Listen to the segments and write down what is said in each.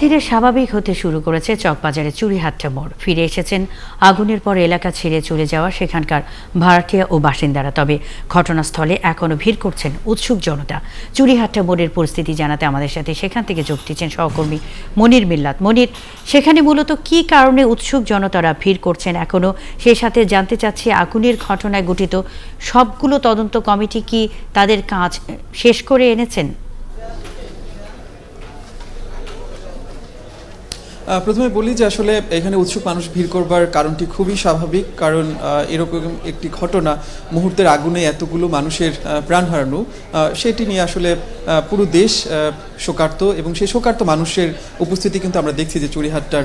ধীরে স্বাভাবিক হতে শুরু করেছে চকবাজারে চুরিহাট্টা মোড়। ফিরে এসেছেন আগুনের পর এলাকা ছেড়ে চলে যাওয়া সেখানকার ভাড়াটিয়া ও বাসিন্দারা। তবে ঘটনাস্থলে এখনও ভিড় করছেন উৎসুক জনতা। চুরিহাট্টা মোড়ের পরিস্থিতি জানাতে আমাদের সাথে সেখান থেকে যোগ দিচ্ছেন সহকর্মী মনির মিল্লাত। মনির, সেখানে মূলত কি কারণে উৎসুক জনতারা ভিড় করছেন এখনও সেই সাথে জানতে চাচ্ছি আগুনের ঘটনায় গঠিত সবগুলো তদন্ত কমিটি কি তাদের কাজ শেষ করে এনেছেন? প্রথমে বলি যে আসলে এখানে উৎসুক মানুষ ভিড় করবার কারণটি খুবই স্বাভাবিক, কারণ এরকম একটি ঘটনা মুহূর্তের আগুনে এতগুলো মানুষের প্রাণ হারানো সেটি নিয়ে আসলে পুরো দেশ শোকার্ত এবং সেই শোকার্ত মানুষের উপস্থিতি কিন্তু আমরা দেখছি যে চুরিহাট্টার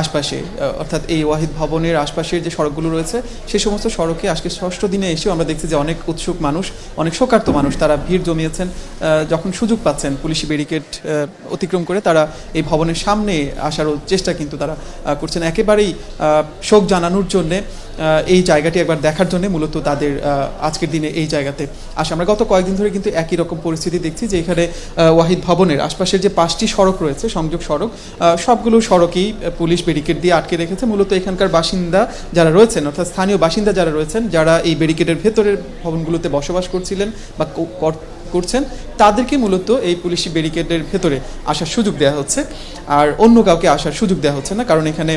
আশপাশে। অর্থাৎ এই ওয়াহিদ ভবনের আশপাশের যে সড়কগুলো রয়েছে সেই সমস্ত সড়কে আজকে ষষ্ঠ দিনে এসেও আমরা দেখছি যে অনেক উৎসুক মানুষ, অনেক শোকার্ত মানুষ তারা ভিড় জমিয়েছেন। যখন সুযোগ পাচ্ছেন পুলিশি ব্যারিকেড অতিক্রম করে তারা এই ভবনের সামনে আসারও চেষ্টা কিন্তু তারা করছেন। একেবারেই শোক জানানোর জন্যে এই জায়গাটি একবার দেখার জন্য মূলত তাদের আজকের দিনে এই জায়গাতে আসে। আমরা গত কয়েকদিন ধরে কিন্তু একই রকম পরিস্থিতি দেখছি যে এখানে ওয়াহিদ ভবনের আশপাশের যে পাঁচটি সড়ক রয়েছে, সংযোগ সড়ক সবগুলো সড়কেই পুলিশ ব্যারিকেড দিয়ে আটকে রেখেছে। মূলত এখানকার বাসিন্দা যারা রয়েছেন, অর্থাৎ স্থানীয় বাসিন্দা যারা রয়েছেন, যারা এই ব্যারিকেডের ভেতরের ভবনগুলোতে বসবাস করছিলেন বা কর- করছেন, তাদেরকে মূলত এই পুলিশি ব্যারিকেডের ভেতরে আসার সুযোগ দেওয়া হচ্ছে। আর অন্য কাউকে আসার সুযোগ দেওয়া হচ্ছে না কারণ এখানে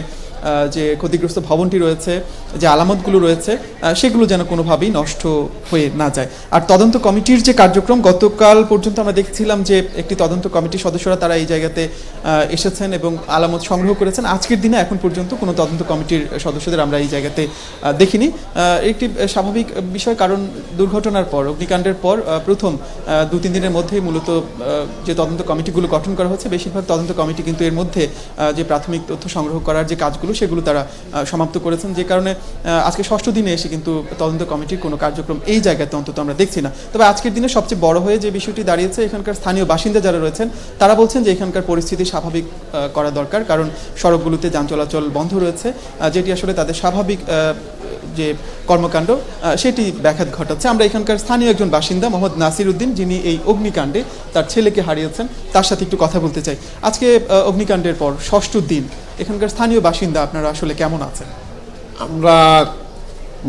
যে ক্ষতিগ্রস্ত ভবনটি রয়েছে, যে আলামতগুলো রয়েছে সেগুলো যেন কোনোভাবেই নষ্ট হয়ে না যায়। আর তদন্ত কমিটির যে কার্যক্রম, গতকাল পর্যন্ত আমরা দেখছিলাম যে একটি তদন্ত কমিটির সদস্যরা তারা এই জায়গাতে এসেছেন এবং আলামত সংগ্রহ করেছেন। আজকের দিনে এখন পর্যন্ত কোনো তদন্ত কমিটির সদস্যদের আমরা এই জায়গাতে দেখিনি। একটি স্বাভাবিক বিষয়, কারণ দুর্ঘটনার পর, অগ্নিকাণ্ডের পর প্রথম দু তিন দিনের মধ্যেই মূলত যে তদন্ত কমিটিগুলো গঠন করা হচ্ছে বেশিরভাগ তদন্ত কমিটি কিন্তু এর মধ্যে যে প্রাথমিক তথ্য সংগ্রহ করার যে কাজগুলো সেগুলো তারা সমাপ্ত করেছেন। যে কারণে আজকে ষষ্ঠ দিনে এসে কিন্তু তদন্ত কমিটির কোনো কার্যক্রম এই জায়গাতে অন্তত আমরা দেখছি না। তবে আজকের দিনে সবচেয়ে বড় হয়ে যে বিষয়টি দাঁড়িয়েছে, এখানকার স্থানীয় বাসিন্দা যারা রয়েছেন, তারা বলছেন যে এখানকার পরিস্থিতি স্বাভাবিক করা দরকার। কারণ সড়কগুলোতে যান চলাচল বন্ধ রয়েছে। যেটি আসলে তাদের স্বাভাবিক যে কর্মকাণ্ড সেটি ব্যাঘাত ঘটাচ্ছে। আমরা এখানকার স্থানীয় একজন বাসিন্দা মোহাম্মদ নাসির উদ্দিন, যিনি এই অগ্নিকাণ্ডে তার ছেলেকে হারিয়েছেন, তার সাথে একটু কথা বলতে চাই। আজকে অগ্নিকাণ্ডের পর ষষ্ঠ দিন, এখানকার স্থানীয় বাসিন্দা আপনারা আসলে কেমন আছেন? আমরা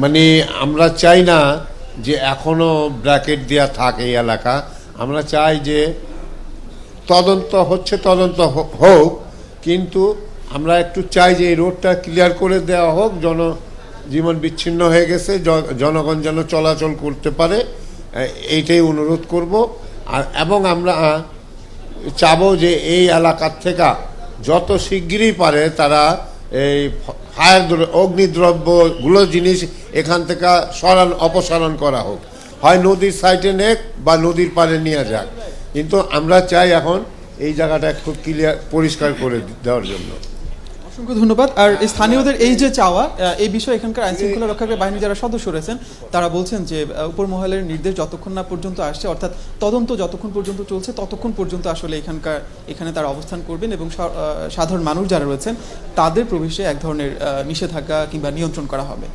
মানে আমরা চাই না যে এখনও ব্র্যাকেট দেওয়া থাক এই এলাকা। আমরা চাই যে তদন্ত হচ্ছে, তদন্ত হোক, কিন্তু আমরা একটু চাই যে এই রোডটা ক্লিয়ার করে দেওয়া হোক, জন জীবন বিচ্ছিন্ন হয়ে গেছে জনগণ যেন চলাচল করতে পারে এইটাই অনুরোধ করব। আর, এবং আমরা চাবো যে এই এলাকার থেকে যত শিগগিরই পারে তারা এই ফায়ার অগ্নিদ্রব্যগুলো জিনিস এখান থেকে সরান, অপসারণ করা হোক। হয় নদীর সাইডে নেক বা নদীর পাড়ে নিয়ে যাক। কিন্তু আমরা চাই এখন এই জায়গাটা খুব ক্লিয়ার পরিষ্কার করে দেওয়ার জন্য। অসংখ্য ধন্যবাদ। আর স্থানীয়দের এই যে চাওয়া এই বিষয়ে এখানকার আইন শৃঙ্খলা রক্ষাকারী বাহিনী যারা সদস্য রয়েছেন, তারা বলছেন যে উপর মহলের নির্দেশ যতক্ষণ না পর্যন্ত আসছে, অর্থাৎ তদন্ত যতক্ষণ পর্যন্ত চলছে, ততক্ষণ পর্যন্ত আসলে এখানকার, এখানে তারা অবস্থান করবেন এবং সাধারণ মানুষ যারা রয়েছেন, তাদের প্রবেশে এক ধরনের নিষেধাজ্ঞা কিংবা নিয়ন্ত্রণ করা হবে।